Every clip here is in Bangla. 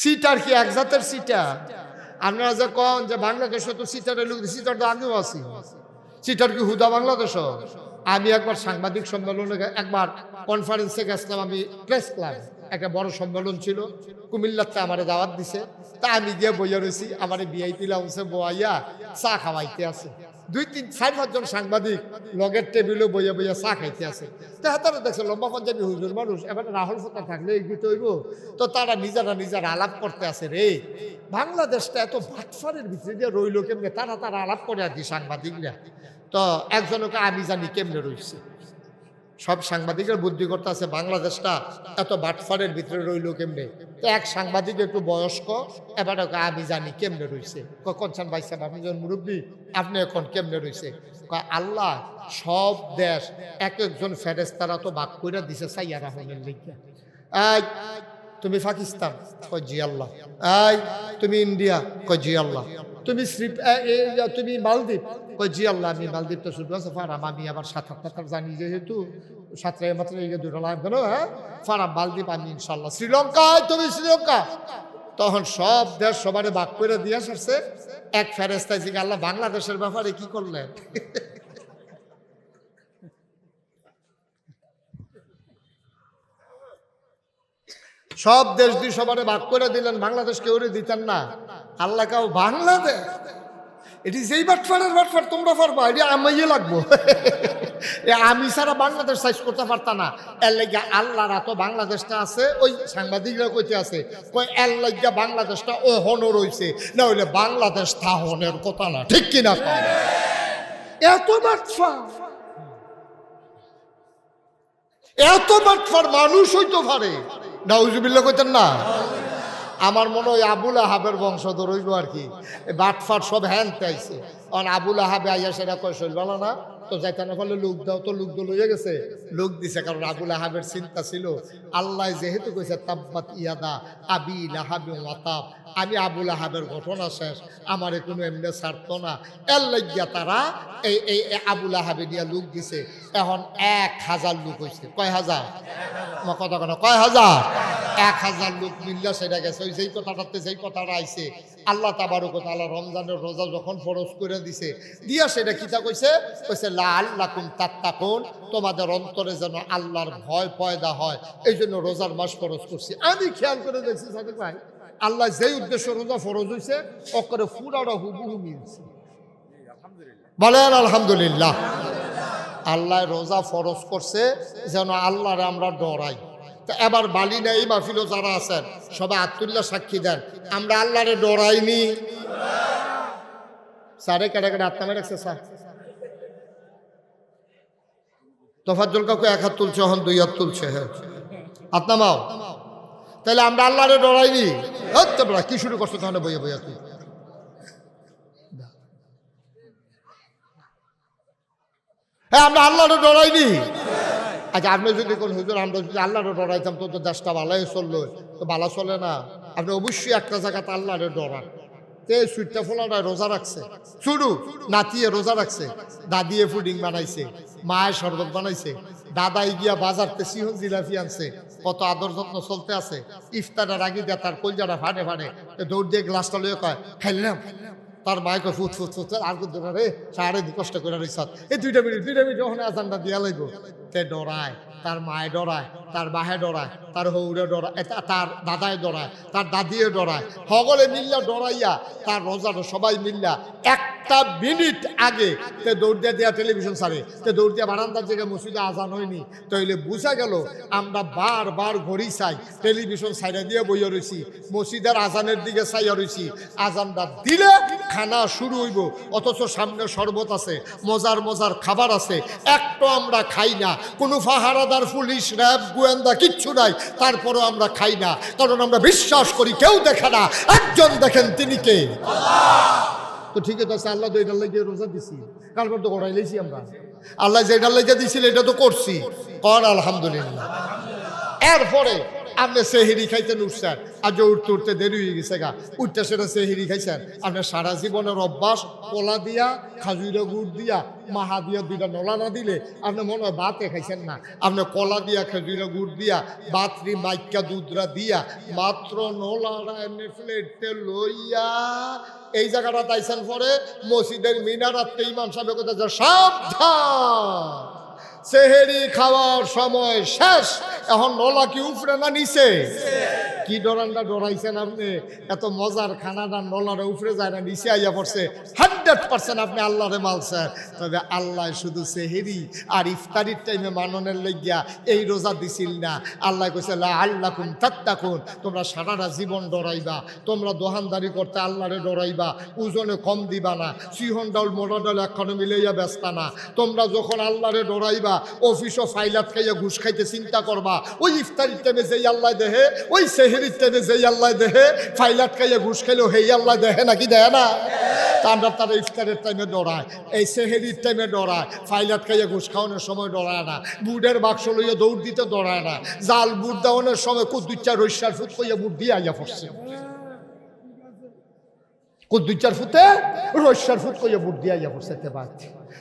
সিটার কি, এক জাতের সিটা আপনারা যে কন যে বাংলাদেশে তো সিটারের লোক সিটার তো আগেও আছি। সিটার কি হুদা বাংলাদেশ? আমি একবার সাংবাদিক সম্মেলনে একবার কনফারেন্সে গেছিলাম, আমি প্রেস ক্লাব একটা বড় সম্মেলন ছিল। কুমিল্লাতে আমার দাওয়াত দিছে। তা আমি গিয়ে বইয়া রয়েছি আমার বিআইপি লাউন্সে বইয়া চা খাওয়াইতে আছে। দুই তিন, চার পাঁচজন সাংবাদিক লগের টেবিলে বইয়া বইয়া চা খাইতে আছে। তা হাতারা দেখছে, লম্বা পঞ্জাবি হুজুর মানুষ, এবার রাহুল ফোকা থাকলে এগিয়ে হইব। তো তারা নিজেরা নিজেরা আলাপ করতে আছে রে। বাংলাদেশটা এত ভাটফারের ভিতরে দিয়ে রইল কেমনে? তারা তারা আলাপ করে আর কি সাংবাদিকরা। তো একজনকে আমি জানি কেমনে রয়েছে সব সাংবাদিকের বুদ্ধি করতে আছে, বাংলাদেশটা এত বাটফারের ভিতরে রইল কেমনে? তো এক সাংবাদিক একটু বয়স্ক, এবার আমি জানি কেমনে রয়েছে কনসান ভাই সাহেব, আপনি যখন মুরব্বী? আপনি এখন কেমনে রয়েছে আল্লাহ, সব দেশ এক একজন ফেরেস্তারা তো বাক করে দিছে, সাইয়া রাহনের লিখে এই, তুমি পাকিস্তান? কয়, জি আল্লাহ। এই, তুমি ইন্ডিয়া? কয়, জি আল্লাহ। তুমি শ্রী তুমি মালদ্বীপ? কই জি আল্লাহ, আমি মালদ্বীপ তো শুধু আছে, ফারাম, আমি আবার সাঁতার টাতার জানি যেহেতু সাঁতরে মাত্র এই দুটো লাভ কেন হ্যাঁ? ফারাম, মালদ্বীপ, আমি ইনশাল্লাহ শ্রীলঙ্কায় তুমি শ্রীলঙ্কা? তখন সব দেশ সবারে বাক করে দিয়ে আসছে এক ফেরেস্তায় জিজ্ঞাসা, আল্লাহ, বাংলাদেশের ব্যাপারে কি করলেন? সব দেশ দিয়ে সবারে ভাগ করে দিলেন বাংলাদেশ কেউ দিতেন না। আল্লাহ কাউ বাংলাদেশ? এটি যেই বাটফারের বাটফার, তোমরা পারবা, এটি আমাইয়ে লাগবো। এ আমি ছাড়া বাংলাদেশ সাইজ করতে পারতা না। এর লাগিয়া আল্লাহর এত বাংলাদেশটা আছে, ওই সাংবাদিকরা কইতে আছে কই এর লাগিয়া বাংলাদেশটা ও হনর রইছে না হইলে বাংলাদেশ থাহনের কথা না, ঠিক কিনা কয়? এত বাটফার। এত বাটফার, মানুষ হইতে পারে। নাউজুবিল্লা কইতেন না? আমার মনে হয় আবুল আহাবের বংশধর হইব আর কি। বাটফাট সব হ্যান পাইছে। অন আবুল আহাবে আইয়া সেটা কয় শৈলবালা না, তো যাইতে না পারলে লোক দাও, তো লোক লইয়া গেছে। লোক দিছে, কারণ আবুল আহাবের চিন্তা ছিল, আল্লাহ যেহেতু কইছে, তাব্বাত ইয়াদা আবি লাহাবি মাতাব আমি আবুল আহাবের ঘটনা শেষ, আমারে কোনো এমনি ছাড়তো না। এর লাগিয়া তারা এই এই আবুল আহাবে দিয়া লোক দিছে। এখন এক হাজার লোক হয়েছে কয় হাজার? কথা কথা কয় হাজার? এক হাজার লোক মিল্লা সেটা গেছে। ওই যেই কথাটাতে যেই কথাটা আইছে, আল্লাহ তাবারক ও তাআলা রমজানের রোজা যখন ফরজ করে দিছে, দিয়া সেটা কিতা কইছে? কইছে লা আল্লাকুম তাত্তাকুন, তোমাদের অন্তরে যেন আল্লাহর ভয় পয়দা হয় এই জন্য রোজার মাস ফরজ করছি। আমি খেয়াল করে দেখছি, সাদেক ভাই, আল্লাহ যেই উদ্দেশ্য রোজা ফরজ হইছে, অকরে ফুরাটা হুবহু মিলছে। বলেন, আলহামদুলিল্লাহ। আল্লাহ রোজা ফরজ করছে, যেন আল্লাহরে আমরা ডরাই। তা এবার বালি নেই, মাহফিলও যারা আছেন, সবাই আত্মুল্লাহ সাক্ষী দেন। আমরা আল্লাহরে ডরাইনি। সারে কেটে কেটে আত্মা রাখছে স্যার। তোফাজ্জল কাকু এক হাত তুলছে এখন দুই হাত তুলছে হ্যাঁ। আত্মামাও তাহলে আমরা আল্লাহরে ডরাইনি। হতে পারা কি শুরু করছ তাহলে বইয়া বইয়া তুই? হ্যাঁ আমরা আল্লাহরে ডরাইনি। আচ্ছা আপনি যদি কোন হুজুর, আমরা যদি আল্লাহরে ডরাইতাম, তো তো দেশটা ভালোই চলল, তো ভালো চলে না? আপনি অবশ্যই একটা জায়গাতে আল্লাহরে ডরান। তে সুইটটা ফোলাটা রোজা রাখছে। শুরু নাতিয়ে রোজা রাখছে। দাদিয়ে ফুডিং বানাইছে মায়ের শরবত বানাইছে, দাদাই গিয়া বাজারতে সিহন জিলাপি আনছে, কত আদর যত্ন চলতে আছে। ইফতারের আগে দিয়ে তার কলজাটা ফাটে ফাটে দৌড় দিয়ে গ্লাসটা লইয়ে কয়, খাইলাম। তার মাইকে ফুট ফুট ফুট আর কিন্তু রে, সারে কষ্ট করে রইছ এই দুইটা মিনিট দুইটা মিনিট, ওখানে আজানটা দিয়া লাগবো তে ডরায়, তার মায়ে ডরায়, তার বাহে ডরায়, তার হৌরে ডরায় তার দাদায় ডরায়, তার দাদিয়ে ডরায়। সকলে মিল্লা ডরাইয়া, তার রোজাটা সবাই মিল্লা একটা মিনিট আগে তে দৌড় দিয়া দিয়া টেলিভিশন সারে তে দৌড় দিয়া বারান্দার জায়গায় মসজিদে আজান হয়নি। তাইলে বুঝা গেল আমরা বারবার ঘড়ি চাই টেলিভিশন সাইডে দিয়ে বইয়া রয়েছি মসজিদের আজানের দিকে চাইয়া রয়েছি আজানটা দিলে খানা শুরু হইব, অথচ সামনে শরবত আছে, মজার মজার খাবার আছে, একটু আমরা খাই না। কোনো ফাহারাদার, পুলিশ, র্যাব, গোয়েন্দা কিচ্ছু নাই, তারপরও আমরা খাই না। কারণ আমরা বিশ্বাস করি, কেউ দেখে না। একজন দেখেন তিনি কে? তো ঠিক আছে, আল্লাহ তো এটার লাগিয়ে রোজা দিছি। কারবার তো করাই লেছি আমরা। আল্লাহ যেটার লাগিয়ে দিছিল, এটা তো করছি। কর আলহামদুলিল্লাহ। এরপরে আপনি সেহেরি খাইতেন উঠছেন। যে উঠতে উঠতে দেরি হয়ে গেছে গা। উঠতে সেটা সেহেরি খাইছেন। আপনার সারা জীবনের অভ্যাস, কলা দিয়া খাজুরের গুড় দিয়া, মাহা দিয়া দুইটা নলা না দিলে আপনি মনে হয় ভাতে খাইছেন না। আপনি কলা দিয়া খেজুরের গুড় দিয়া, বাতরি মাইকা দুধরা দিয়া, মাত্র নলাটা লইয়া এই জায়গাটা তাইছেন পরে মসজিদের মিনারাতে ইমাম সাহেব কথা সাবধান! সেহেরি খাওয়ার সময় শেষ। এখন নলা কি উফরে না নিচে? কি ডরানটা ডরাইছেন আপনি? এত মজার খানাটা নলারে উফরে যায় না, নিচে আইয়া পড়ছে। হান্ড্রেড পার্সেন্ট আপনি আল্লাহরে মালছেন তবে আল্লাহ শুধু সেহেরি আর ইফতারির টাইমে মাননের লইগিয়া এই রোজা দিছিল না। আল্লাহ কইছে আল্লাহ কুন তাত্তাকুন। তোমরা সারাটা জীবন ডরাইবা। তোমরা দোহানদারি করতে আল্লাহরে ডরাইবা। ওজনে কম দিবা না। সিহন ডাউল মোটা ডাল একখানে মিলাইয়া ব্যস্তা না। তোমরা যখন আল্লাহরে ডরাইবা অফিস ও ফাইলাত খাইয়া ঘুষ খাইতে চিন্তা করবা, ওই ইফতারির টাইমে যেই আল্লাহ দেহে, ওই টাইমে যেই আল্লাহ দেহে ফাইলাট খাইয়া ঘুষ খাইলেও হেই আল্লাহ দেহে নাকি দেয় না? তা আমরা তারা ইফতারের টাইমে ডরায় এই সেহেরির টাইমে ডরায় ফাইলাট খাইয়া ঘুষ খাওয়ানোর সময় ডরায় না। বুটের বাক্স লইয়া দৌড় দিতে ডরায় না। জাল বুট দেওয়ানোর সময় কুদ্দুচ্চা রৈশার ফুট কইয়া বুট দিয়ে আইয়া পড়ছে। কুদ্দুচ্চার ফুতে রৈশার ফুট? কইয়া বুট দিয়ে আইয়া পড়ছে তে বাদ।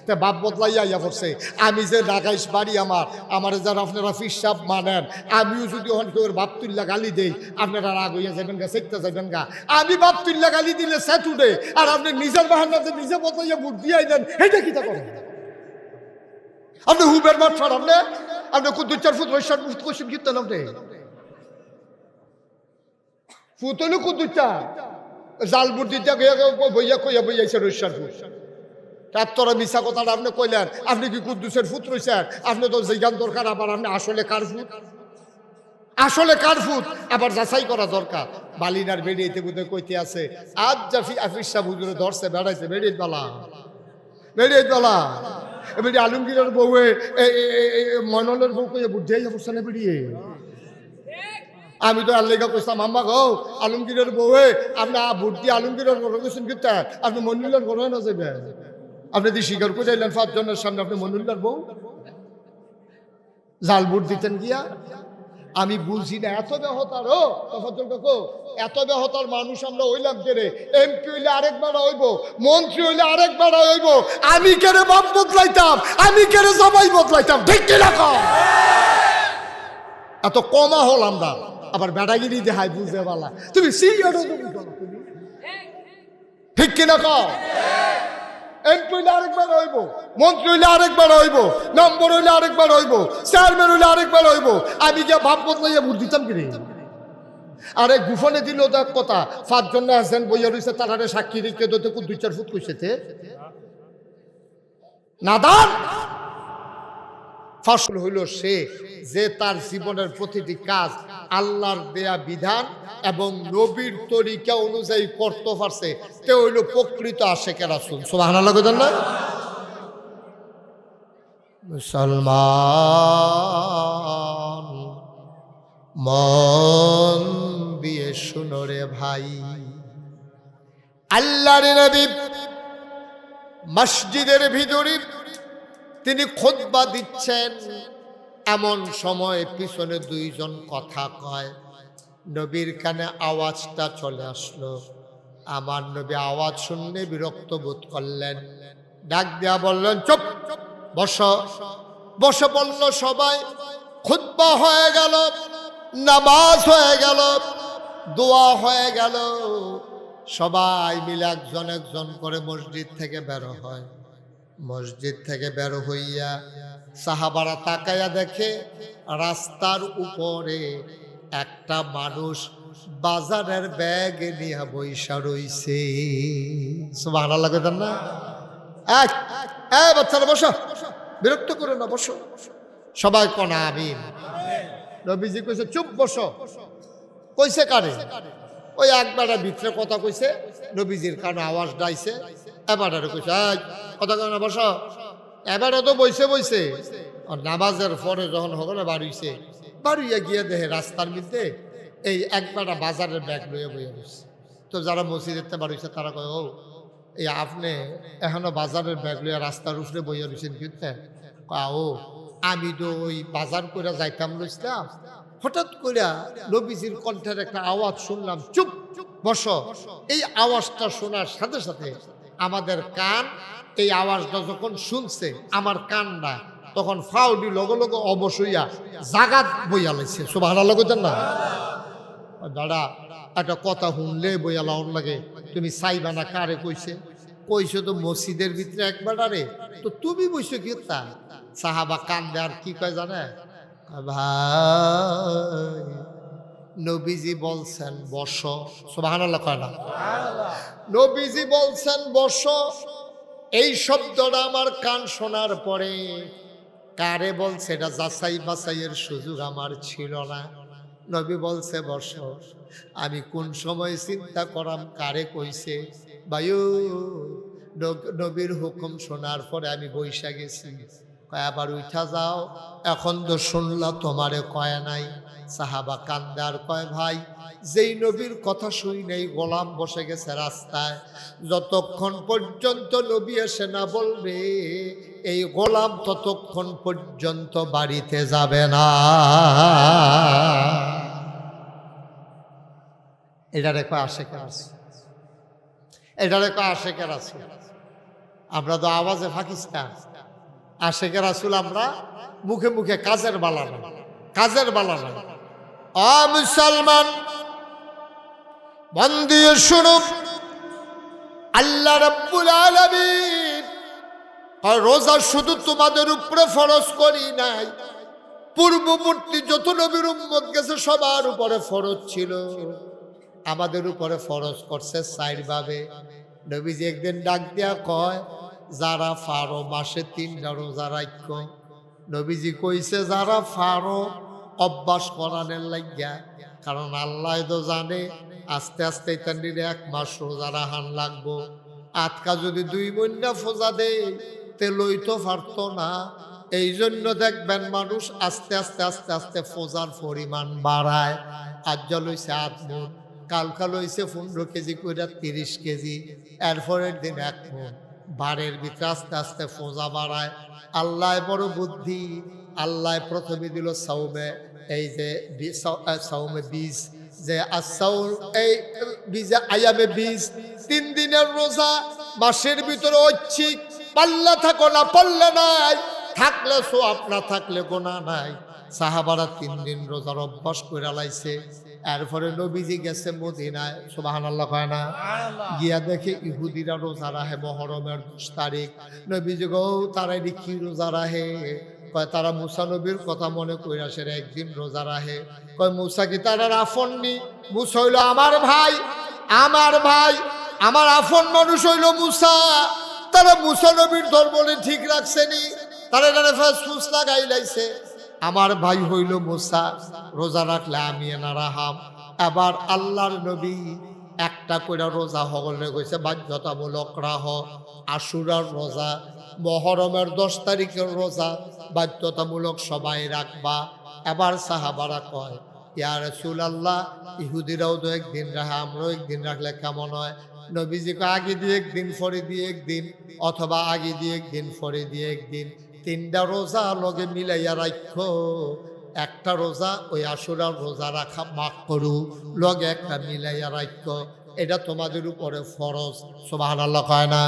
তে বাপ বদলাইয়া আইয়া পড়ছে। আমি যে নাগাইশ বাড়ি আমার আমার যারা আপনারা ফিসাব মানেন, আমিও যদি হন কেউ বাপ তুল্লা গালি দেই, আপনারা রাগ হইয়া যাবেন গা সেকতে যাবেন গা। আমি বাপ তুল্লা গালি দিলে সেট উঠে, আর আপনি নিজের বাহান্নাতে নিজে বদলাইয়া বুট দিয়ে আইলেন এটা কি তা করেন? আপনি হুবের মাঠ ফার আপনি? আপনি কুদ্দুচ্চার ফুট রৈশার ফুট কোশ্চেন কীর্তন আপনি ফুট হইল কুদ্দুচ্চা জাল বুট দিতে বইয়া কইয়া বইয়াছে ফুট তার তোরা মিশা কথাটা আপনি কইলেন, আপনি কি কুদ্দুসের ফুট রইছেন? আপনি তো জিজ্ঞান দরকার, আবার আপনি আসলে কার ফুট আসলে কার ফুট আবার যাচাই করা দরকার। বালিনার বেরিয়েতে বুধে কইতে আছে, আজ জাফি আফিস সাহ ধরছে, বেড়াইছে বেরিয়ে বেলা। বেরিয়ে বেলা। এবারে আলমগীরের বউয়ে মনলের বউ কইয়া বুদ্ধি যাব না বেরিয়ে আমি তো আল্লেগা কইসাম আম্মা গো, আলমগীরের বউয়ে, আপনি ভোট দিয়ে আলমগীরের ঘরে গেছেন কিন্তু আপনি মনুল্লার ঘরে না যাবেন আপনি যদি স্বীকার করে পাঁচজনের সামনে, আপনি মনুল্লার বউ? জাল ভোট দিতেন গিয়া, আমি বুঝি না, এত বেহতার, ও তফাজল কাকু, এত বেহতার মানুষ আমরা হইলাম কেরে এমপি হইলে আরেকবার হইব, মন্ত্রী হইলে আরেকবার হইব, আমি কেড়ে বাপ বদলাইতাম? আমি কেড়ে জামাই বদলাইতাম? ঠিক কিনা? কম এত কমা হল আমরা। আবার দেখায় বুঝতে পারলা তুমি তুমি? ঠিক কিনা কও? এমপি হইলে আরেকবার হইব, মন্ত্রী হইলে আরেকবার হইব, নম্বর হইলে আরেকবার হইব চেয়ারম্যান হইলে আরেকবার হইব। আমি ভাব বদলাইয়া ভোট দিতাম কি আরে গুফনে দিল বইয়া রয়েছে সাক্ষী রেখে দুই চার ফুট কইছে নাদান! ফসল হইল সে যে তার জীবনের প্রতিটি কাজ আল্লাহর দেয়া বিধান এবং নবীর তরিকা অনুযায়ী করতে পারছে। তে হইল প্রকৃত আশেকে রাসুল। সোহান না? মুসলমান, মন দিয়ে শুনো রে ভাই। আল্লাহর নবী মসজিদের ভিতরে তিনি খোদবা দিচ্ছেন। এমন সময় পিছনে দুইজন কথা কয়। নবীর কানে আওয়াজটা চলে আসলো। আমার নবী আওয়াজ শুনলে বিরক্ত বোধ করলেন। ডাক দেয়া বললেন, চুপ, বস। বসে বলল সবাই খুদ্া হয়ে গেল, নামাজ হয়ে গেল, দোয়া হয়ে গেল। সবাই মিলে একজন একজন করে মসজিদ থেকে বেরো হয়। মসজিদ থেকে বেরো হইয়া সাহাবারা তাকাইয়া দেখে রাস্তার উপরে একটা মানুষ বাজারের ব্যাগ নিয়ে বৈশা রইছে। ভালো লাগে না? এক বাচ্চারা বসো। বিরক্ত করে না বসো। সবাই কনা আমিন। রবিজি কইছে চুপ বসো। কইছে কারে? ওই একবার ভিতরে কথা কইছে নবীজির কানে আওয়াজ ডাইছে এবারে কইছে "এই, কথা কেন বস। এবারে তো বইছে বইছে। নামাজের পরে যখন না বাড়িছে, বাড়িয়ে গিয়ে দেখে রাস্তার মধ্যে এই একবার বাজারের ব্যাগ লইয়া বইয়া বসছে তো যারা মসজিদের বাড়িছে, তারা কয়, ও এই আপনি এখনও বাজারের ব্যাগ লইয়া রাস্তার উপরে বইয়া রয়েছেন কিন্তু? ও আমি তো ওই বাজার করে যাইতাম, লইছিলাম। হঠাৎ করে নবীজির কণ্ঠের একটা আওয়াজ শুনলাম, চুপ, বস। এই আওয়াজটা শোনার সাথে সাথে আমাদের কান এই আওয়াজটা যখন শুনছে আমার কানটা তখন ফাউডি লগে লগে অবশ্যইয়া জাগাত বইয়া লাইছে। সুবাহ লগেন না? দাদা একটা কথা শুনলে বইয়া লাউন লাগে। তুমি চাইবা না কারে কইছে? কইছে তো মসজিদের ভিতরে একবার আরে। তো তুমি বইছো কি তা? সাহাবা কান্দে আর কি কয় জানে? ভাই নবীজি বলছেন বস। সুবহানাল্লাহ কয় না? নবীজি বলছেন বস। এই শব্দটা আমার কান শোনার পরে কারে বলছে, এটা যাচাই বাছাইয়ের সুযোগ আমার ছিল না। নবী বলছে, বস, আমি কোন সময় চিন্তা করাম, কারে কইছে? বায়ু নবীর হুকুম শোনার পরে আমি বৈশা গেছি। আবার উঠা যাও, এখন তো শুনলা, তোমারে কয় নাই। সাহাবা কান্দার কয়, ভাই, যেই নবীর কথা শুই নেই, গোলাম বসে গেছে রাস্তায়। যতক্ষণ পর্যন্ত নবী এসে না বলবে, এই গোলাম ততক্ষণ পর্যন্ত বাড়িতে যাবে না। এটা রেখো আশেকের আছে এটা রেখো আশেকের আছে আমরা তো আওয়াজে পাকিস্তান। আশেকের আসুল আমরা মুখে মুখে কাজের বালানা কাজের বালানা অ মুসলমান মন দিয়ে শুনুন। আল্লাহ রব্বুল আর রোজা শুধু তোমাদের উপরে ফরজ করি নাই। পূর্ববর্তী যত নবীর উম্মত গেছে, সবার উপরে ফরজ ছিল। আমাদের উপরে ফরজ করছে সাইড ভাবে নবীজি একদিন ডাক দিয়া কয়, যারা ফারো মাসে তিনটা রোজা রাখ্য নবীজি কইছে, যারা ফারো অভ্যাস করানের লাগিয়া, কারণ আল্লাহ তো জানে, আস্তে আস্তে তান্ডির এক মাস রোজা রাহান লাগবো। আটকা যদি দুই মহিনা ফোজা দেয় তে লইতো পারতো না। এই জন্য দেখবেন মানুষ আস্তে আস্তে আস্তে আস্তে ফোজার পরিমাণ বাড়ায়। আজ লইছে আট মন, কালকা লইছে পনেরো কেজি করে তিরিশ কেজি, এরপরের দিন এক মন। বারের ভিতরে আস্তে আস্তে ফোজা বাড়ায়। আল্লাহ বড় বুদ্ধি, আল্লাহ প্রথমে দিল সৌমে এই যে সৌমে বীজ যে আসাউল এই বীজে আয়ামে বীজ তিন দিনের রোজা মাসের ভিতরে ঐচ্ছিক পাল্লা থাকো না পাল্লা নাই থাকলে সো আপনা থাকলে গোনা নাই। সাহাবারা তিন দিন রোজার অভ্যাস করে লাইছে। এরপরে নবীজি গেছে মদিনায় সুবাহান আল্লাহ কয় না? গিয়া দেখে ইহুদিরা রোজা রাহে মহরমের দশ তারিখ। নবীজি গো তারা কি রোজা রাহে কয়, তারা মুসা নবীর কথা মনে কইরা সেরা একদিন রোজা রাহে কয়, মুসা কি তারা আফন নি? মুসা হইল আমার ভাই আমার ভাই, আমার আফন মানুষ হইল মুসা। তারা মুসা নবীর ধর্মনে ঠিক রাখছেনি তারা এখানে ফুস লাগাই লাইছে। আমার ভাই হইল মুসা, রোজা রাখলে আমি এনা রাহাম আবার আল্লাহর নবী একটা করে রোজা হগলে গেছে, বাধ্যতামূলক রাহ। আশুরার রোজা, মহরমের দশ তারিখের রোজা, বাধ্যতামূলক সবাই রাখবা। এবার সাহাবারা কয়, ইয়া রসুল আল্লাহ ইহুদিরাও তো একদিন রাখে, আমরাও একদিন রাখলে কেমন হয়? নবীজিকে আগে দিয়ে একদিন, পরে দিয়ে একদিন, অথবা আগে দিয়ে একদিন, পরে দিয়ে একদিন। তিনটা রোজা লগে মিলাইয়া রাখো। একটা রোজা, ওই আসুরার রোজা রাখা মাফ করু। লগে একটা মিলাইয়া রাখো এটা তোমাদের উপরে ফরজ। সোবাহান আল্লাহ কয় না?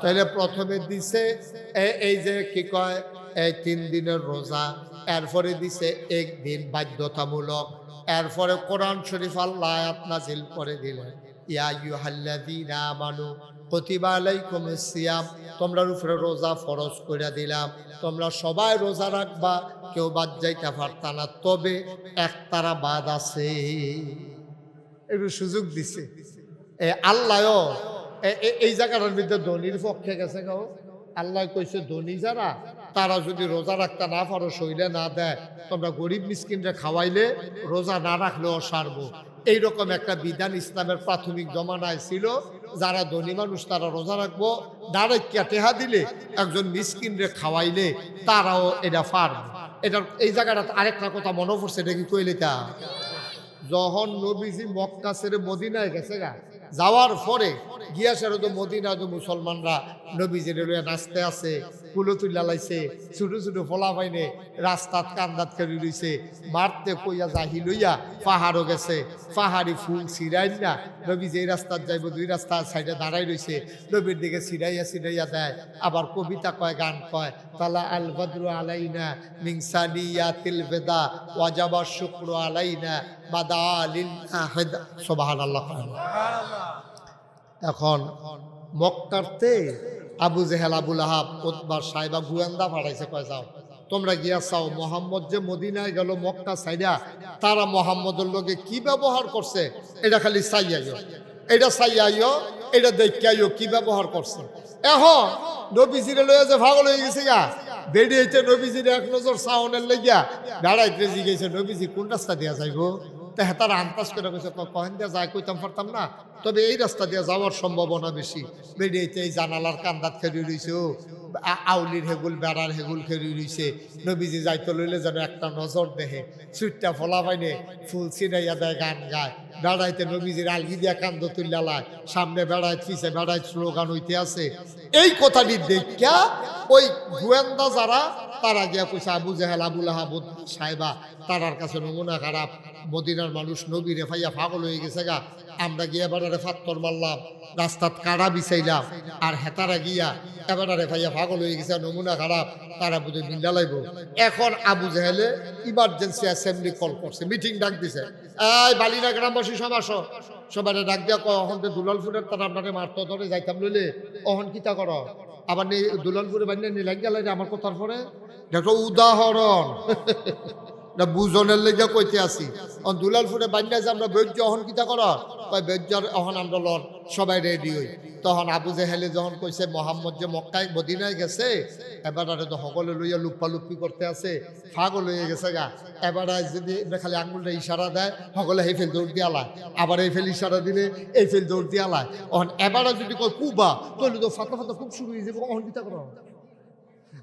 তাহলে প্রথমে দিছে এই যে কি কয়? এই তিন দিনের রোজা। এরপরে দিছে একদিন বাধ্যতামূলক। এরপরে কোরআন শরীফ আল্লাহ আয়াত নাজিল করে দিলেন। ইয়া ইউহাল্লাযীনা আমানু কুতিবা আলাইকুমুস সিয়াম। তোমরা উপরে রোজা ফরজ করে দিলাম। তোমরা সবাই রোজা রাখবা, কেউ বাদ যাইতে পারতা না। তবে একতারা বাদ আছে। একটু সুযোগ দিছে। এ আল্লাহও এই জায়গাটার ভিতরে ধনির পক্ষে গেছে গাও আল্লাহ কইছে, ধনী যারা, তারা যদি রোজা রাখতে না পারো শরীরে না দেয়। তোমরা গরিব মিসকিনরে খাওয়াইলে রোজা না রাখলেও সারবো এইরকম একটা বিধান ইসলামের প্রাথমিক জমানায় ছিল। যারা ধনী মানুষ, তারা রোজা রাখব। দাঁড়ায় টেহা দিলে একজন মিসকিনরে খাওয়াইলে তারাও এটা পারবে। এটা এই জায়গাটা আরেকটা কথা মনে পড়ছে, এটা কি কইলে তা যখন নবীজি মক্কা ছেড়ে মদিনায় গেছে গা, যাওয়ার পরে গিয়া সেরো তো মদিনা তো মুসলমানরা নবীজির নাচতে আছে কুলো তুল্লা লাইছে ছোট ছোট ফলা পাইনে রাস্তাত কান্দাত করে রইছে মারতে কইয়া জাহি লইয়া পাহাড়ও গেছে। পাহাড়ি ফুল ছিড়াই না। নবী যে রাস্তাত যাইব, দুই রাস্তার সাইডে দাঁড়াই রইছে নবীর দিকে ছিড়াইয়া ছিড়াইয়া দেয় আবার কবিতা কয়, গান কয়, তালা আল বদরু আলাইনা মিংসানিয়া তিল বেদা ওয়াজাবা শুক্র আলাইনা বাদা আলিন সোবাহান আল্লাহ এখন মক্কারতে আবু জেহেল আবুল আহাব ওতবার সাহেবা গুয়ান্দা ফাড়াইছে কয় যাও। তোমরা গিয়া চাও, মোহাম্মদ যে মদিনায় গেল, মক্কা সাইডা তারা মোহাম্মদের লোকে কি ব্যবহার করছে? এটা খালি চাইয়াইও এটা চাইয়াইও এটা দেখিয়াইও কি ব্যবহার করছে। এখন নবীজিরে লইয়া যে ভাগল হয়ে গেছে গা বেরিয়েছে নবীজির এক নজর সাউনের লেগিয়া বেড়াইতে জিগেছে নবীজি কোন রাস্তা দিয়া যাইবো? তা তারা আন্দাজ করে গেছে তো কহেন দিয়ে যায়, কইতাম পারতাম না। তবে এই রাস্তা দিয়ে যাওয়ার সম্ভাবনা বেশি। বেরিয়েছে এই জানালার কান্দাত খেলি রইছে, ও। আউলির হেগুল, বেড়ার হেগুল খেলি রইছে। নবীজি যাইতে লইলে যেন একটা নজর দেহে সুইটটা ফলা পাইনে ফুল ছিনাইয়া দেয়, গান গায়। বেড়াইতে নবীজির আলগি দিয়া কান্দ তুল্লা লায়। সামনে বেড়ায়, পিছে বেড়ায়, স্লোগান হইতে আছে। এই কথাটি দেখিয়া ওই গোয়েন্দা যারা তারা গিয়া কইছে আবু জাহেল আবুল আহাব সাহেবা তারার কাছে নমুনা খারাপ। মদিনার মানুষ নবী রে রেফাইয়া পাগল হয়ে গেছে গা। আমরা গিয়া এবারে ফাত্তর মারলাম, রাস্তাত কাড়া বিছাইলাম, আর হেতারা গিয়া এবারে রেফাইয়া পাগল হয়ে গেছে, নমুনা খারাপ, তারা বুঝে মিল্লা লাইব। এখন আবু জাহেলে ইমার্জেন্সি অ্যাসেম্বলি কল করছে মিটিং ডাক দিছে। এই বালিনা গ্রামবাসী, সব আসো। সবাই ডাক দিয়া অহন তো দুলালপুরের তারা আপনাকে মারতো, ধরে যাইতাম লইলে, অহন কিতা করো? আবার নি দুলালপুরে বানিয়ে নিলাম গেলে আমার কথার পরে দেখো উদাহরণ। না বুজনের লেগে কইতে আসি অন দুলালপুরে বান্যা যে আমরা বৈদ্য অহন কিতা কর? কয় বৈদ্যর অহন আমরা লন, সবাই রেডি হই। তখন আবু জেহেলে যখন কইছে, মোহাম্মদ যে মক্কায়, মদিনায় গেছে, এবার আর তো সকলে লইয়া লুপ্পা করতে আছে ফাগল হয়ে গেছে গা। এবার যদি খালি আঙুলটা ইশারা দেয়, সকলে এই ফেল দৌড় দিয়া লায় আবার এই ফেল ইশারা দিলে, এই ফেল দৌড় দিয়া লায় অহন এবার যদি কয়, কুবা তাহলে তো ফাতা ফাতা খুব শুরু হয়ে যাবে, অহন কিতা করো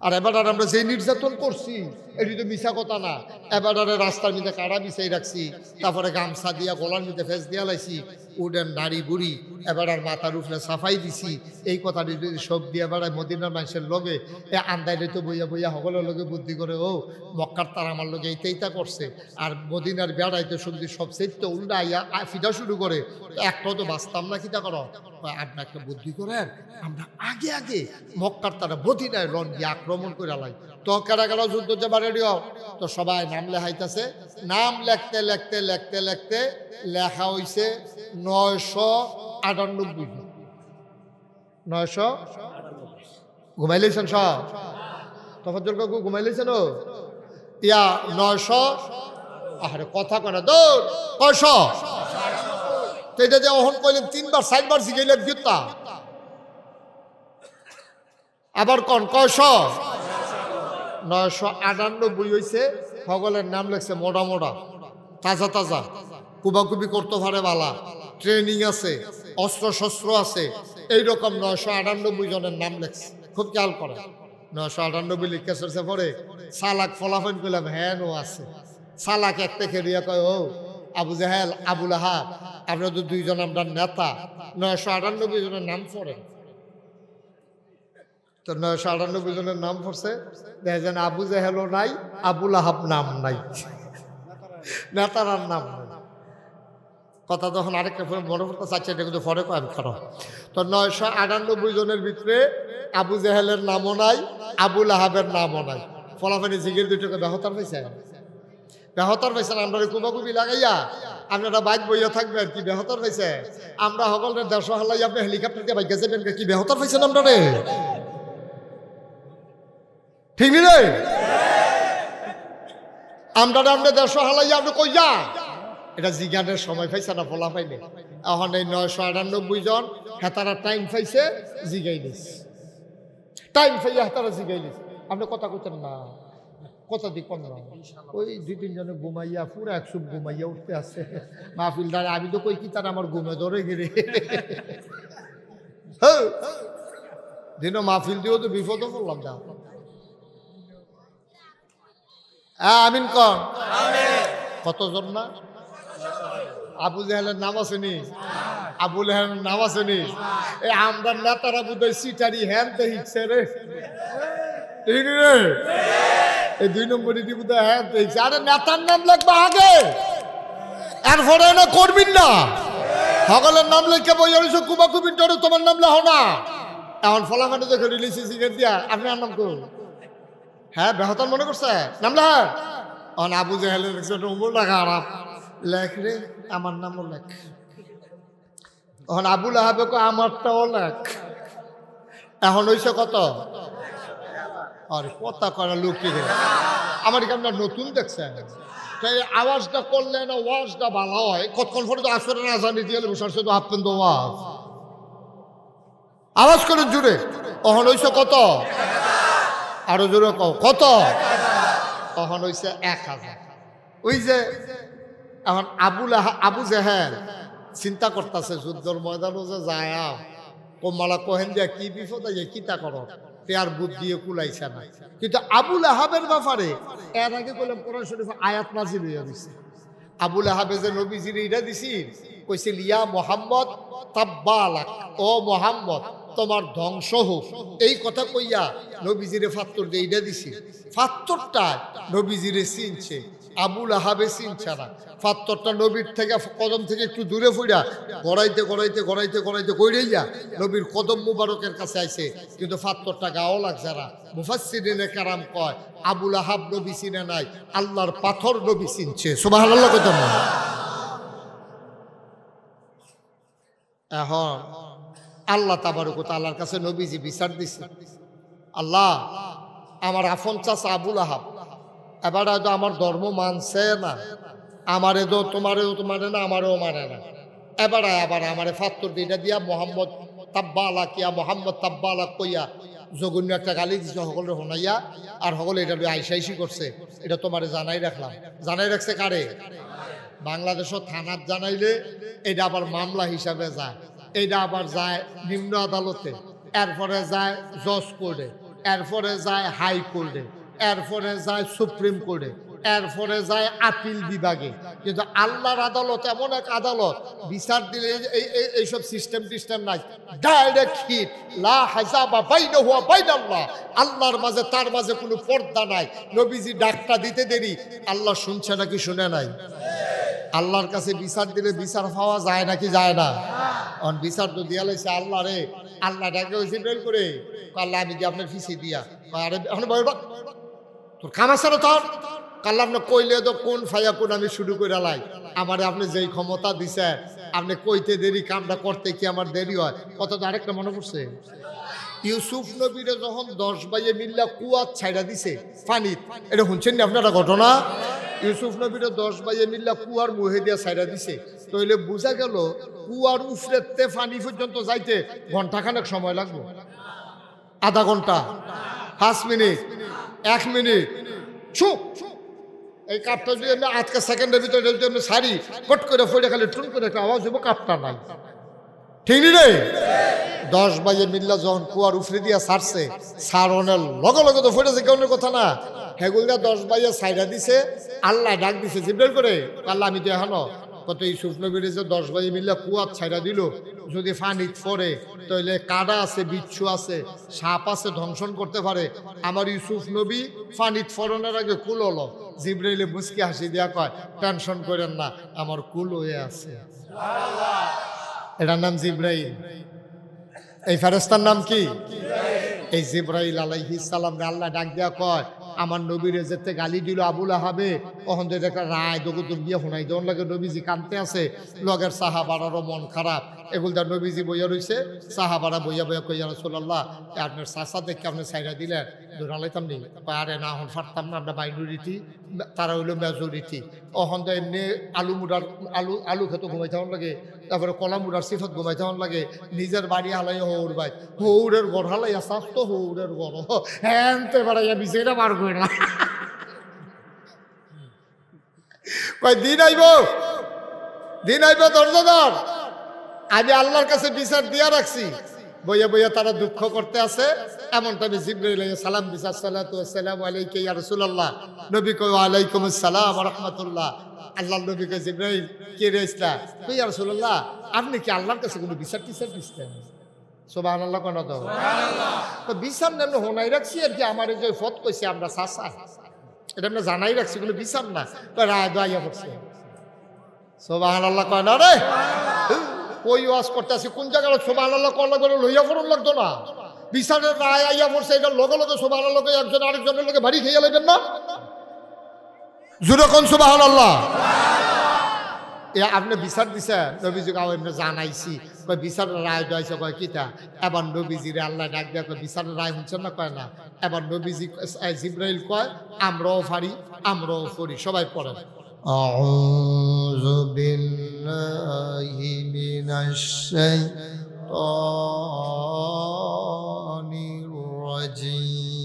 আর এবার আমরা যে নির্যাতন করছি, এটি তো মিশা কথা না। এবার রাস্তার মধ্যে কাড়া মিশাই রাখছি, তারপরে গামছা দিয়া, গলার মধ্যে ফেস দিয়া লাইছি। উডেন নারী বুড়ি এবার আর মাথার উপরে সাফাই দিছি। এই কথাটি যদি সব দিয়ে এবার মদিনার মানুষের লগে এ আন্দাইলে তো বইয়া বইয়া সকলের লগে বুদ্ধি করে ও মক্কার তার আমার লগে এইটা এইটা করছে। আর মদিনার বেড়াইতে সবজি সব তো উল্টা আইয়া ফিদা শুরু করে। একটাও তো বাঁচতাম না কিটা করো? কয়, একটা বুদ্ধি করেন আমরা আগে আগে মক্কার তারা মদিনায় রন দিয়ে আক্রমণ করে লাই তো কারা কারা যুদ্ধ যাবা রেডিও তো সবাই নাম লেখাইতেছে। নাম লেখতে লেখতে লেখতে লেখতে লেখা হইছে নয়শো আটানব্বই। নয়শো ঘুমাইলেছেন সব? তফাজ্জল কাকু ঘুমাইলেছেন ও? ইয়া, নয়শো আরে কথা কনা দৌড়। কয়শো? তো এটা যে অহন কইলেন, তিনবার, চারবার শিখাইলেন গীতা। আবার কন, কয়শো? নয়শো আটানব্বই হয়েছে সকলের নাম লেখছে মোটা মোটা, তাজা তাজা, কুবাকুবি করতে পারে বালা, ট্রেনিং আছে অস্ত্র শস্ত্র আছে, এইরকম নয়শো আটানব্বই জনের নাম লেখছে, খুব খেয়াল করে নয়শো আটানব্বই লিখে সরছে পরে সালাক ফলাফল করলাম হ্যাঁ ও আছে সালাক এক থেকে রিয়া কয়, ও, আবু জাহেল, আবুল আহাব তো দুইজন আমরা নেতা, নয়শো আটানব্বই জনের নাম পড়েন। তো আটানব্বই জনের নাম পড়ছে। দেখা যায় আবু জাহেলও নাই আবুল আহাব নাম নাই। নেতারার নাম কথা তখন আরেকটা ফোন মনে পড়তে চাচ্ছে, এটা কিন্তু পরে কয়েন খারাপ। তো নয়শো আটানব্বই জনের ভিতরে আবু জাহেলের নামও নাই আবুল আহাবের নামও নাই। ফলাফানি জিগির দুটোকে বেহতার পাইছে। বেহতার পাইছেন আমরা কুমাকুবি লাগাইয়া আপনারা বাইক বইয়া থাকবেন, কি বেহতার পাইছে? আমরা সকলের দেড়শো হালাই আপনি হেলিকপ্টার দিয়ে বাইকে যাবেন কি বেহতার পাইছেন আমরা রে ঠিক নি আমরা আমরা দেড়শো হালাই আপনি কই যা? এটা জিজ্ঞানের সময় পাইছে না ফলা পাইলে এখন এই নয়শো আটানব্বই জন হেতারা টাইম পাইছে, জিগাই দিস টাইম পাইয়া হেতারা জিগাই দিস আপনি কথা কইতেন না। কথা দি কন ওই দুই তিনজনে ঘুমাইয়া পুরো একশো ঘুমাইয়া উঠতে আছে। মাহফিলদার আমি তো কই কি তার আমার ঘুমে ধরে গেলে। দিন মাহফিল দিয়েও তো বিপদও পড়লাম যা। হ্যাঁ আমিন কন। কতজন না? আবু জাহেলের নাম আছে নি? আবুল হ্যান নাম আছে নি? এই আমরা নেতারা বুধ সিটারি হ্যান তো হিকছে রে। ঠিক রে? এই দুই নম্বরই দি বুধ হ্যান তো হিকছে আরে নেতার নাম লিখবা আগে। এরপরে না করবিন না। সকলের নাম লিখে বই আনিস কুবা কুবিন তোমার নাম লেখো না। এখন ফলাফানে দেখে রিলিজ দিয়া। আপনার নাম কো হ্যাঁ বেহতার মনে করছে? নাম লেখ অন আবু জাহেলের দেখছে নম্বর লেখা আরাম লেখ রে, আমার নামও লেখ। এখন আবুল আহাবে আমারটাও লেখ। এখন হইছে কত? আরে, কথা করা লোক কি আমার কি নতুন দেখছেন? তাই আওয়াজটা করলে না ওয়াজটা ভালো হয়। কতক্ষণ পরে তো আসরে না জানি দিয়ে বসার শুধু হাফতেন তো ওয়াজ। আওয়াজ করেন জুড়ে অহন হইছে কত? আরও জোরে কও, কত? তখন হইছে এক হাজার। ওই যে এখন আবুল আবু জেহেল চিন্তা করতেছে, যুদ্ধর ময়দানও যে যায় কমালা কহেন যে, কি বিপদ আছে কিতা করো? তেয়ার বুদ্ধি কুলাইছে না। কিন্তু আবুল আহাবের ব্যাপারে, এর আগে বললাম কোরআন শরীফ আয়াত নাজিল হইয়া দিছে। আবুল আহাবে যে নবীজির ইটা দিছি কইছিল ইয়া মোহাম্মদ তাব্বালাক, ও মোহাম্মদ। তোমার ধ্বংস হোক। এই কথা কইয়া নবীজিরে ফাত্তর দিয়ে ইটা দিছি। ফাত্তরটা নবীজিরে চিনছে আবুল আহাবে চিনছে ফাত্তরটা নবীর থেকে, কদম থেকে একটু দূরে ফুইরা গড়াইতে গড়াইতে গড়াইতে গড়াইতে কইরাইয়া নবীর কদম মুবারকের কাছে আইছে। কিন্তু ফাত্তরটা গাও লাগছে না। মুফাসসিরিনে কারাম কয় আবুল আহাব নবী চিনে নাই, আল্লাহর পাথর নবী চিনছে। সুবহানাল্লাহ কইতাম না। এখন আল্লাহ তাবারক আল্লাহর কাছে নবীজি বিচার দিছে। আল্লাহ, আমার আফন চাচা আবুল আহাব, এবার হয়তো আমার ধর্ম মানছে না, আমারে তো তোমারেও তো মানে না, আমারও মানে না। এবার আবার আমারে ফাত্তর দিটা দিয়া মোহাম্মদ তাব্বালা কিয়া, মোহাম্মদ তাব্বালা কইয়া জঘন্য একটা গালি দিছে সকলে শোনাইয়া, আর সকলে এটা লইয়া আইসা আইসি করছে। এটা তোমারে জানাই রাখলাম। জানাই রাখছে কারে? বাংলাদেশত থানার জানাইলে এটা আবার মামলা হিসাবে যায়। এটা আবার যায় নিম্ন আদালতে, এরপরে যায় জজ কোর্টে, এরপরে যায় হাই কোর্টে, এরপরে যায় সুপ্রিম কোর্টে। এরপরে যায় আপিল বিভাগে। কিন্তু আল্লাহর আদালত এমন এক আদালত, বিচার দিলে এই- এই- এই- এইসব সিস্টেম টিস্টেম নাই। ডাইরেক্ট হিট লা হাজাবা বাইনা হুয়া বাইনাল্লাহ। আল্লাহর মাঝে, তার মাঝে কোনো পর্দা নাই। নবীজি ডাকটা দিতে দেরি। আল্লাহ শুনছে নাকি শুনে নাই? আল্লাহর কাছে বিচার দিলে বিচার পাওয়া যায় নাকি যায় না? অন বিচার তো দিয়া লাইছে আল্লাহ রে। আল্লাহ ডাকে হয়েছে বের করে আল্লাহ, আমি কি আপনার ফিসি দিয়া। আরে, এখন। তোর কাম আছে না তোর? কাল্লা আপনি কইলে তো কোন ফাইয়া কোন আমি শুরু করে লাই? আমারে আপনি যেই ক্ষমতা দিছে আপনি কইতে দেরি, কামটা করতে কি আমার দেরি হয়? কত আরেকটা মনে পড়ছে। ইউসুফ নবীরে যখন দশ বাইয়ে মিল্লা কুয়াত ছাইড়া দিছে, ফানিত, এটা শুনছেন না আপনারা ঘটনা? ইউসুফ নবীরে দশ বাইয়ে মিল্লা কুয়ার মুহে দিয়া ছাইড়া দিছে। তইলে বোঝা গেল, কুয়ার উফরেতে ফানি পর্যন্ত যাইতে ঘন্টাখানেক সময় লাগবে। আধা ঘণ্টা পাঁচ মিনিট, এক মিনিট চুপ এই কাপটা যদি আমি আজকে সেকেন্ডের ভিতরে যদি আমি সারি, কট করে ফোড়ে খালি টুন করে একটা আওয়াজ হব কাপটা নাই। ঠিক রে? দশ বাজে মিল্লা যখন কুয়ার উফরে দিয়া সারছে সারনের লগে লগে তো ফেটেছে কেউনের কথা না। হেগুল দিয়া দশ বাজে সাইডা দিছে, আল্লাহ ডাক দিছে জিব্রেল করে, আল্লাহ আমি তো এখনও কত ইউসুফ নবীর যে দশ বাজে মিল্লা কুয়ার ছাইড়া দিল, যদি ফানিত পড়ে তাহলে কাদা আছে, বিচ্ছু আছে, সাপ আছে, ধ্বংসন করতে পারে। আমার ইউসুফ নবী ফানিত ফরনের আগে কুল হলো। জিব্রাইলে মুসকি হাসি দিয়া কয়, টেনশন করেন না, আমার কুল হয়ে আছে। এটার নাম জিব্রাইল। এই ফেরস্তার নাম কি? এই জিব্রাইল আলাইহিস সালাম আল্লাহ ডাক দেয়া কয় আমার নবীরে যেতে গালি দিল আবুল আহাবে এটা একটা রায় দগুদুর দিয়ে শোনাই দেওয়ার লাগে নবীজি কানতে আছে। লগের সাহাবারারও মন খারাপ। এগুলো তার নবীজি বইয়া রইছে, সাহাবারা বইয়া বইয়া কইয়া রসোল্লাহ আপনার চাষা দেখে আপনি সাইডা দিলেন? দৌড়ালাইতাম নি। আরে না হন ফারতাম না, আমরা মাইনরিটি, তারা হইল মেজরিটি। অহন এমনি আলু মুডার, আলু আলু খেতে ঘুমাইতে লাগে তারপরে কলাম উড়ার সিফত ঘুমাইতে হন লাগে নিজের বাড়ি হালাই হৌর ভাই হৌরের গড় হালাইয়া চাষ তো হৌরের গড় হ্যাঁ বেড়াইয়া বিষয়টা বার করে না কয়, দিন আইব দিন আইব দরজা ধর আমি আল্লাহর কাছে বিচার দিয়া রাখছি বইয়া বইয়া তারা দুঃখ করতে আছে। এমন টাইমে জিব্রাইল সালাম দিছে আসসালাতু ওয়াসসালামু আলাইকা ইয়া রাসূলুল্লাহ। নবী কই ওয়ালাইকুম আসসালাম ওয়া রাহমাতুল্লাহ। আল্লাহর নবী কই জিব্রাইল কে রে ইসলা কই ইয়া রাসূলুল্লাহ আপনি কি আল্লাহর কাছে কোনো বিচার টিচার দিচ্ছেন? সুবহানাল্লাহ কোন তো। তো বিচার নেমন হোনাই রাখছি আর কি আমার যে ফত কইছে আমরা সাসা এটা আমরা জানাই রাখছি কোনো বিচার না। কই রায় দোয়া পড়ছে সুবহানাল্লাহ কয় না রে? কই ওয়াজ করতেছি কোন জায়গায় সোমান আল্লাহ কল করে লইয়া পড়ুন লাগতো না বিচারের রায় আইয়া পড়ছে এটা লগে লগে সোমান আল্লাহকে একজন আরেকজনের লোকে বাড়ি খেয়ে লাগবেন না জুড়ে কোন সোবাহান আল্লাহ এ আপনি বিচার দিছে নবীজি গাও এমনি জানাইছি কয় বিচারের রায় দইছে কয় কিতা এবার নবীজি রে আল্লাহ ডাক দেয়া কয় বিচারের রায় শুনছেন না কয় না এবার নবীজি আহ, জিব্রাইল কয় আমরাও ফারি আমরাও ফরি সবাই পড়েন أعوذ بالله من الشيطان الرجيم.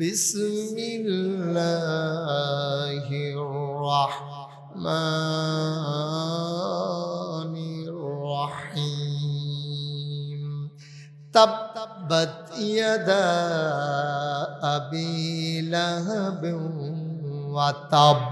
بسم الله الرحمن الرحيم. تبت يدا أبي لهب وتب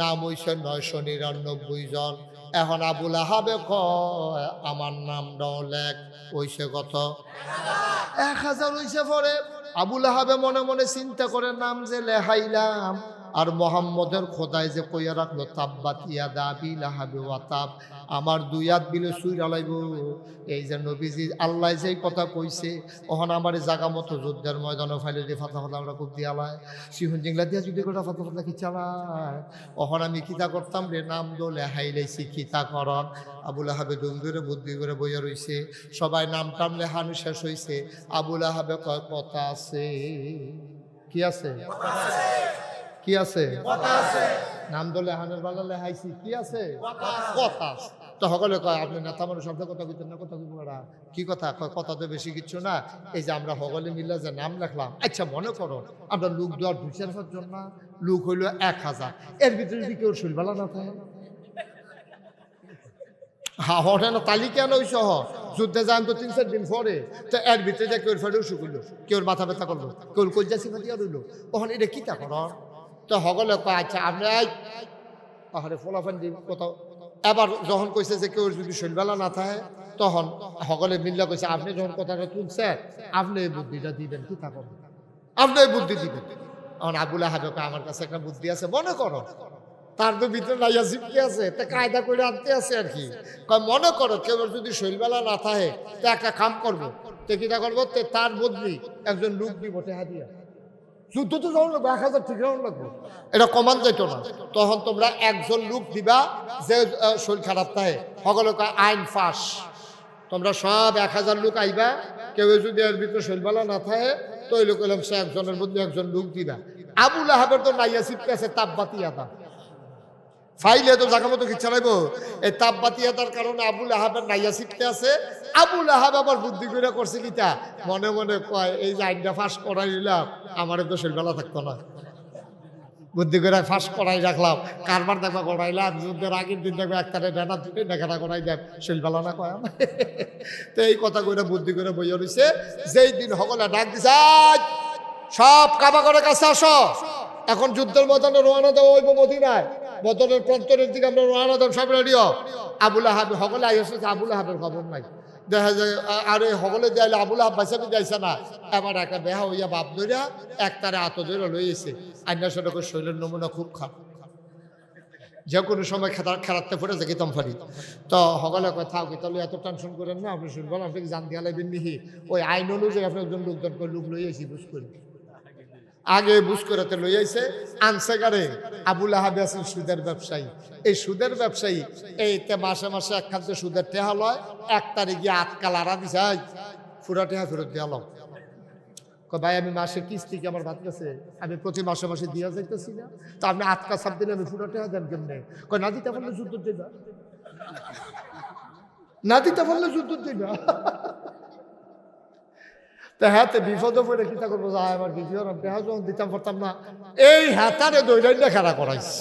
নাম হইছে নয়শো নিরানব্বই জন। এখন আবুল আহাবে কয়, আমার নামটাও লেখ। হইছে কত? এক হাজার হইছে পরে। আবুল আহাবে মনে মনে চিন্তা করে, নাম যে লেহাইলাম আর মোহাম্মদের খোদায় যে কইয়া রাখল, তাব্বাত ইয়াদা আবি লাহাবে ওয়াতাব আমার দুই হাত বিলে সুই আলাইব এই যে নবীজি আল্লাহ যেই কথা কইছে ওখানে আমার জাগা মতো যুদ্ধের ময়দানে ফাইলে দিয়ে ফাতা ফাতা আমরা খুব দিয়ালায় সিহুন জিংলা দিয়া যদি গোটা ফাতা ফাতা কি চালায়। ওখানে আমি কিতা করতাম রে, নাম দোলে হাইলাইছি কিতা করন আবুল আহাবে দুম ধরে বুদ্ধি করে বইয়া রইছে। সবাই নাম টাম লেহানো শেষ হইছে। আবুল আহাবে কয়, কথা আছে। কি আছে? কি আছে? নাম দলে হানের বালা লেহাইছি কি আছে? কথা তো সকলে কয়, আপনি নেতা মানুষ শব্দ কথা কইতেন না, কথা কইব কি কথা? কথা তো বেশি কিচ্ছু না। এই যে আমরা সকলে মিলে যে নাম লেখলাম আচ্ছা মনে করো, আমরা লোক দেওয়ার দুই চার জন না? লোক হইল এক হাজার। এর ভিতরে যদি কেউ শৈলবেলা না থাকে? হ্যাঁ হঠাৎ তালিকা নই সহ? যুদ্ধে যান তো তিন চার দিন পরে। তো এর ভিতরে যে কেউ ফেটেও শুকুলো কেউ মাথা ব্যথা করল কেউ কলজা সিফা দিয়া রইল। তখন এটা কি তা কর তো হগলে কয় আচ্ছা আপনি আহারে ফলাফান দিন কোথাও। এবার যখন কইছে যে কেউ যদি শৈলবেলা না থাকে তখন সকলে মিল্লা কইছে আপনি যখন কথাটা তুলছে আপনি এই বুদ্ধিটা দিবেন কি তা আপনি এই বুদ্ধি দিবেন। এখন আবুল আহাবে কয়, আমার কাছে একটা বুদ্ধি আছে মনে করো। তার তো ভিতরে লাইয়া জিপকে আছে তা কায়দা করে আনতে আছে আর কি। কয় মনে করো কেউ যদি শৈলবেলা না থাকে তা একটা কাম করব। তে কিটা করব? তার বদলি একজন লোক দিব টেহা দিয়া। যুদ্ধ তো যখন লাগবে, এক হাজার ঠিক যখন লাগবে। এটা কমান যাইতো না। তখন তোমরা একজন লোক দিবা যে শরীর খারাপ থাকে সকলকে আইন ফাঁস। তোমরা সব এক হাজার লোক আইবা, কেউ যদি এর ভিতরে শৈলবেলা না থাকে, তো ওই লোক এলাম সে একজনের মধ্যে একজন লোক দিবা। আবুল আহাবের তো নাইয়া সিপকে আছে, তাপবাতি আদা। ফাইলে তো জায়গা মতো কি চালাইবো এই তাপবাতিয়াতার কারণে আবুল আহাবের নাইয়া সিটতে আছে। আবুল আহাব আবার বুদ্ধি করে করছে কিতা মনে মনে কয়, এই যে আইনটা ফাঁস করাই নিলাম আমার তো শৈলবেলা থাকতো না। বুদ্ধি করে ফাঁস করাই রাখলাম। কারবার দেখবা করাইলাম, যুদ্ধের আগের দিন দেখবে একটারে ডানা দুটো দেখাটা করাই দেয় শৈলবেলা না কয়। তো এই কথা করে বুদ্ধি করে বইয়া রইছে যেই দিন সকলে ডাক দিছে সব কাবা করে কাছে আসো। এখন যুদ্ধের ময়দানে রোয়ানা দেওয়া হইব মদিনায়। বদলের প্রান্তরের দিকে আমরা রোয়ানা দেব। সব রেডিও আবুল আহাব সকলে আই এসেছে, আবুল আহাবের খবর নাই। দেখা যায়, আরে সকলে দেয়ালে আবুল আহাব বাইসাবি যাইছে না। এবার একটা বেহা হইয়া বাপ ধরিয়া এক তারে আত ধরে লইয়েছে আইনা সড়কের শৈলের নমুনা খুব খারাপ। যে কোনো সময় খেতার খেলাতে পড়ে যে গেতাম ফারি তো সকলে কয়, থাক তাহলে এত টেনশন করেন না, আপনি শুনবেন, আপনি জান দিয়া লাগবেন নিহি ওই আইন অনুযায়ী আপনি একজন লোকজন লোক লই আসি বুঝ করি। আগে বুঝ করেতে লই আইছে আনছে গারে আবুল আহাবি আছেন সুদের ব্যবসায়ী। এই সুদের ব্যবসায়ী এইতে মাসে মাসে একখানতে সুদের টেহা লয় এক তারিখে আটকাল আড়া দিছে "এই, পুরা টেহা ফেরত দিয়ে আলো ভাই আমি মাসে কিস্তি কি আমার ভাত গেছে? আমি প্রতি মাসে মাসে দিয়া যাইতেছি না। তো আপনি আটকা সাপ দিলে আমি পুরো টেহা দেন কেমনে? কয় না দিতে পারলে যুদ্ধ দিবা। না দিতে পারলে যুদ্ধ দিবা। তা হ্যাঁ তো বিপদে পড়ে কি তা করব? যায় আমার দ্বিতীয় হ্যাঁ যখন দিতাম পারতাম না। এই হাতারে দৈরান্য খেলা করাইছে